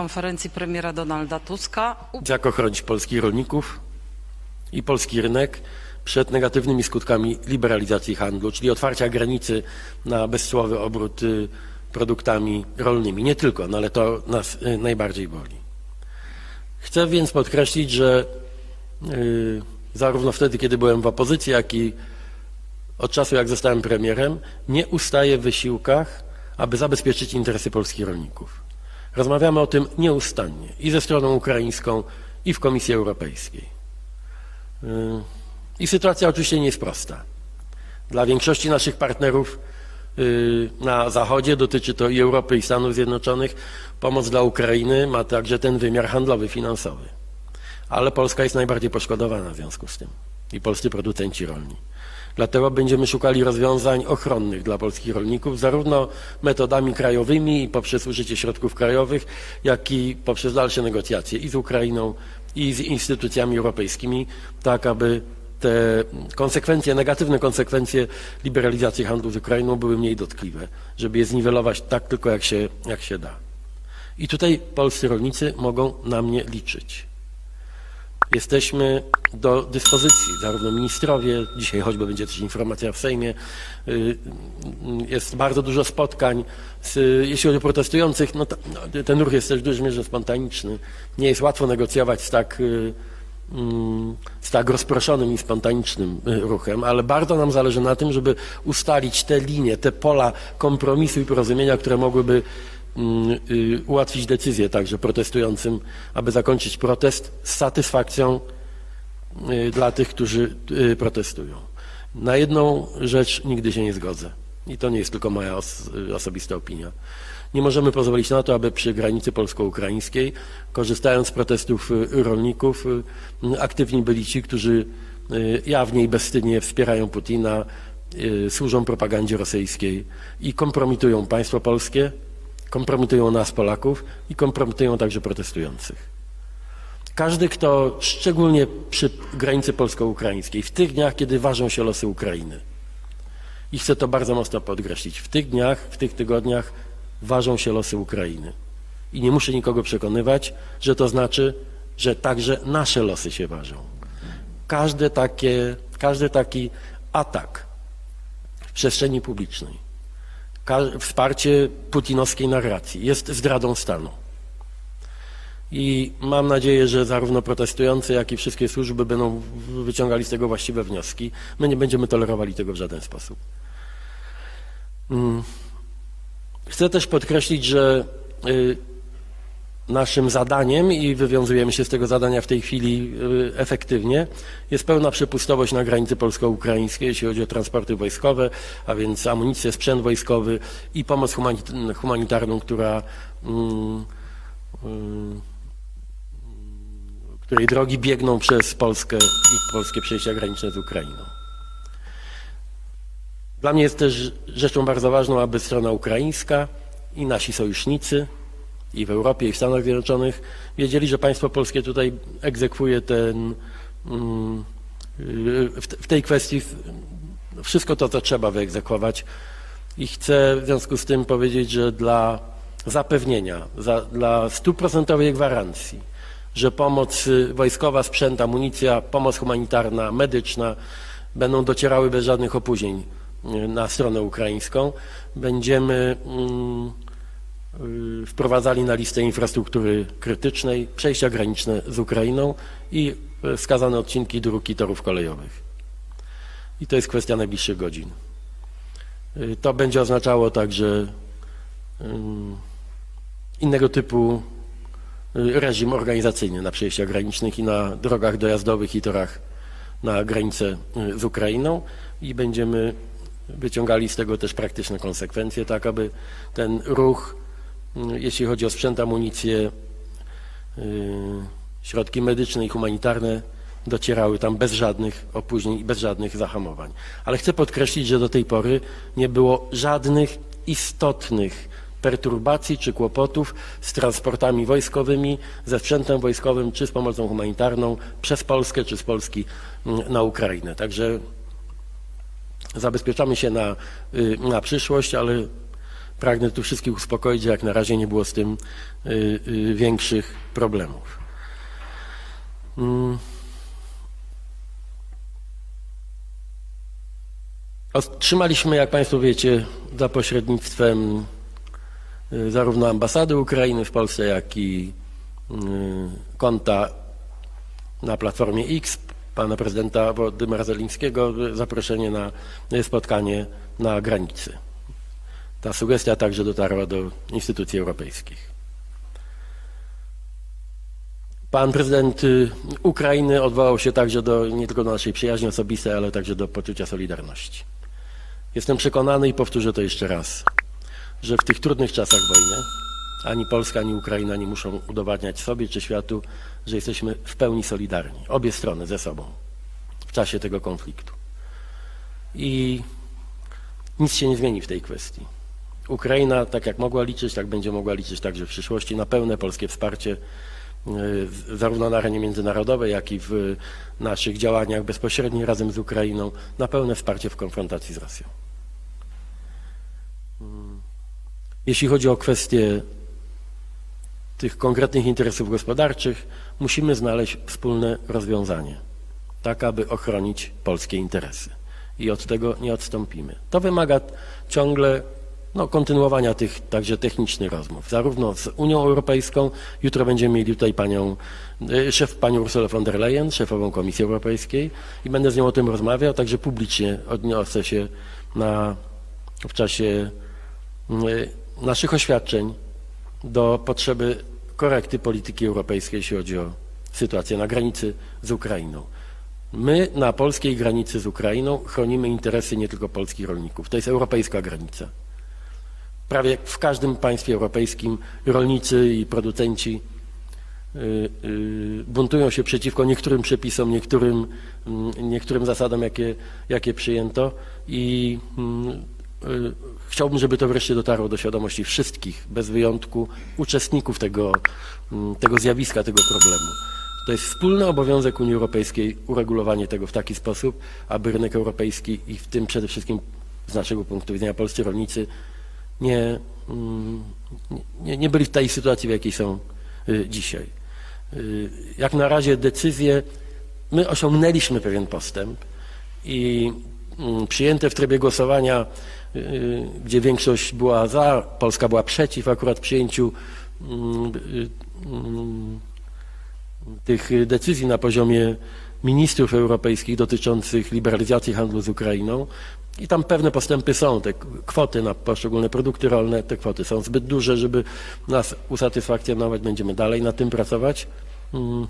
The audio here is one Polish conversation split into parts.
konferencji premiera Donalda Tuska. Jak ochronić polskich rolników i polski rynek przed negatywnymi skutkami liberalizacji handlu, czyli otwarcia granicy na bezcłowy obrót y, produktami rolnymi. Nie tylko, no ale to nas y, najbardziej boli. Chcę więc podkreślić, że y, zarówno wtedy, kiedy byłem w opozycji, jak i od czasu, jak zostałem premierem, nie ustaję w wysiłkach, aby zabezpieczyć interesy polskich rolników. Rozmawiamy o tym nieustannie i ze stroną ukraińską, i w Komisji Europejskiej. Yy, I sytuacja oczywiście nie jest prosta. Dla większości naszych partnerów yy, na Zachodzie, dotyczy to i Europy, i Stanów Zjednoczonych, pomoc dla Ukrainy ma także ten wymiar handlowy, finansowy. Ale Polska jest najbardziej poszkodowana w związku z tym i polscy producenci rolni. Dlatego będziemy szukali rozwiązań ochronnych dla polskich rolników, zarówno metodami krajowymi i poprzez użycie środków krajowych, jak i poprzez dalsze negocjacje i z Ukrainą, i z instytucjami europejskimi, tak aby te konsekwencje, negatywne konsekwencje liberalizacji handlu z Ukrainą były mniej dotkliwe, żeby je zniwelować tak tylko jak się, jak się da. I tutaj polscy rolnicy mogą na mnie liczyć. Jesteśmy do dyspozycji, zarówno ministrowie, dzisiaj choćby będzie też informacja w Sejmie, y, jest bardzo dużo spotkań, z, jeśli chodzi o protestujących, no, to, no ten ruch jest też w dużej mierze spontaniczny. Nie jest łatwo negocjować z tak, y, mm, z tak rozproszonym i spontanicznym y, ruchem, ale bardzo nam zależy na tym, żeby ustalić te linie, te pola kompromisu i porozumienia, które mogłyby ułatwić decyzję także protestującym, aby zakończyć protest z satysfakcją y, dla tych, którzy y, protestują. Na jedną rzecz nigdy się nie zgodzę. I to nie jest tylko moja os osobista opinia. Nie możemy pozwolić na to, aby przy granicy polsko-ukraińskiej, korzystając z protestów y, rolników, y, aktywni byli ci, którzy y, jawnie i bezwstydnie wspierają Putina, y, służą propagandzie rosyjskiej i kompromitują państwo polskie, kompromitują nas, Polaków i kompromitują także protestujących. Każdy, kto szczególnie przy granicy polsko-ukraińskiej, w tych dniach, kiedy ważą się losy Ukrainy, i chcę to bardzo mocno podkreślić, w tych dniach, w tych tygodniach ważą się losy Ukrainy. I nie muszę nikogo przekonywać, że to znaczy, że także nasze losy się ważą. Każde takie, każdy taki atak w przestrzeni publicznej, wsparcie putinowskiej narracji jest zdradą stanu. I mam nadzieję, że zarówno protestujący, jak i wszystkie służby będą wyciągali z tego właściwe wnioski. My nie będziemy tolerowali tego w żaden sposób. Mm. Chcę też podkreślić, że y, naszym zadaniem i wywiązujemy się z tego zadania w tej chwili y, efektywnie, jest pełna przepustowość na granicy polsko-ukraińskiej, jeśli chodzi o transporty wojskowe, a więc amunicję, sprzęt wojskowy i pomoc humanit- humanitarną, która mm, y, której drogi biegną przez Polskę i polskie przejścia graniczne z Ukrainą. Dla mnie jest też rzeczą bardzo ważną, aby strona ukraińska i nasi sojusznicy i w Europie, i w Stanach Zjednoczonych wiedzieli, że państwo polskie tutaj egzekwuje ten, mm, w, te- w tej kwestii wszystko to, co trzeba wyegzekwować. I chcę w związku z tym powiedzieć, że dla zapewnienia, za, dla stuprocentowej gwarancji, że pomoc wojskowa, sprzęt, amunicja, pomoc humanitarna, medyczna będą docierały bez żadnych opóźnień y, na stronę ukraińską, będziemy mm, wprowadzali na listę infrastruktury krytycznej przejścia graniczne z Ukrainą i y, wskazane odcinki dróg i torów kolejowych. I to jest kwestia najbliższych godzin. Y, To będzie oznaczało także innego typu y, reżim organizacyjny na przejściach granicznych i na drogach dojazdowych i torach na granicę y, z Ukrainą i będziemy wyciągali z tego też praktyczne konsekwencje, tak aby ten ruch, y, jeśli chodzi o sprzęt, amunicję, y, środki medyczne i humanitarne, docierały tam bez żadnych opóźnień i bez żadnych zahamowań. Ale chcę podkreślić, że do tej pory nie było żadnych istotnych perturbacji czy kłopotów z transportami wojskowymi, ze sprzętem wojskowym czy z pomocą humanitarną przez Polskę czy z Polski mm, na Ukrainę. Także zabezpieczamy się na, y, na przyszłość, ale pragnę tu wszystkich uspokoić, jak na razie nie było z tym y, y, większych problemów. Mm. Otrzymaliśmy, jak Państwo wiecie, za pośrednictwem y, zarówno ambasady Ukrainy w Polsce, jak i konta na Platformie X pana prezydenta Władimira Zelińskiego zaproszenie na spotkanie na granicy. Ta sugestia także dotarła do instytucji europejskich. Pan prezydent y, Ukrainy odwołał się także do, nie tylko do naszej przyjaźni osobistej, ale także do poczucia solidarności. Jestem przekonany i powtórzę to jeszcze raz, że w tych trudnych czasach wojny ani Polska, ani Ukraina nie muszą udowadniać sobie czy światu, że jesteśmy w pełni solidarni, obie strony ze sobą w czasie tego konfliktu. I nic się nie zmieni w tej kwestii. Ukraina, tak jak mogła liczyć, tak będzie mogła liczyć także w przyszłości na pełne polskie wsparcie, y, zarówno na arenie międzynarodowej, jak i w naszych działaniach bezpośrednich razem z Ukrainą, na pełne wsparcie w konfrontacji z Rosją. Mm. Jeśli chodzi o kwestie tych konkretnych interesów gospodarczych, musimy znaleźć wspólne rozwiązanie, tak aby ochronić polskie interesy. I od tego nie odstąpimy. To wymaga ciągle no, kontynuowania tych także technicznych rozmów, zarówno z Unią Europejską. Jutro będziemy mieli tutaj panią, y, szef panią Ursulę von der Leyen, szefową Komisji Europejskiej i będę z nią o tym rozmawiał, także publicznie odniosę się na, w czasie y, naszych oświadczeń do potrzeby korekty polityki europejskiej, jeśli chodzi o sytuację na granicy z Ukrainą. My na polskiej granicy z Ukrainą chronimy interesy nie tylko polskich rolników. To jest europejska granica. Prawie w każdym państwie europejskim rolnicy i producenci y, y, buntują się przeciwko niektórym przepisom, niektórym, mm, niektórym zasadom, jakie, jakie przyjęto i mm, y, chciałbym, żeby to wreszcie dotarło do świadomości wszystkich, bez wyjątku, uczestników tego, mm, tego zjawiska, tego problemu. To jest wspólny obowiązek Unii Europejskiej uregulowanie tego w taki sposób, aby rynek europejski i w tym przede wszystkim z naszego punktu widzenia polscy rolnicy nie, mm, nie, nie byli w tej sytuacji, w jakiej są y, dzisiaj. Y, Jak na razie decyzje, my osiągnęliśmy pewien postęp i mm, przyjęte w trybie głosowania, y, gdzie większość była za, Polska była przeciw akurat przyjęciu mm, tych decyzji na poziomie ministrów europejskich dotyczących liberalizacji handlu z Ukrainą i tam pewne postępy są, te kwoty na poszczególne produkty rolne, te kwoty są zbyt duże, żeby nas usatysfakcjonować, będziemy dalej nad tym pracować. Mm.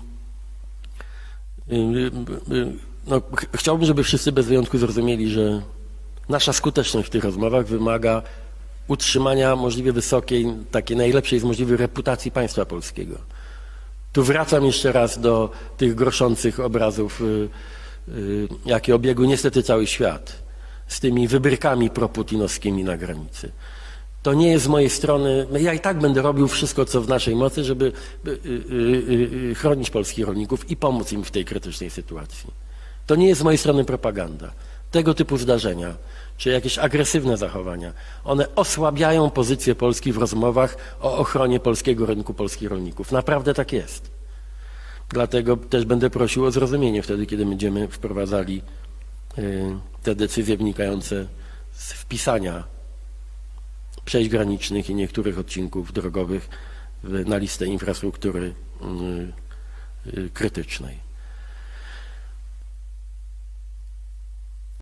Y, y, y, No, ch- chciałbym, żeby wszyscy bez wyjątku zrozumieli, że nasza skuteczność w tych rozmowach wymaga utrzymania możliwie wysokiej, takiej najlepszej z możliwych reputacji państwa polskiego. Tu wracam jeszcze raz do tych groszących obrazów, y, y, jakie obiegły niestety cały świat, z tymi wybrykami proputinowskimi na granicy. To nie jest z mojej strony, ja i tak będę robił wszystko, co w naszej mocy, żeby y, chronić polskich rolników i pomóc im w tej krytycznej sytuacji. To nie jest z mojej strony propaganda. Tego typu zdarzenia, czy jakieś agresywne zachowania, one osłabiają pozycję Polski w rozmowach o ochronie polskiego rynku, polskich rolników. Naprawdę tak jest. Dlatego też będę prosił o zrozumienie wtedy, kiedy będziemy wprowadzali y, te decyzje wynikające z wpisania przejść granicznych i niektórych odcinków drogowych na listę infrastruktury y, y, krytycznej.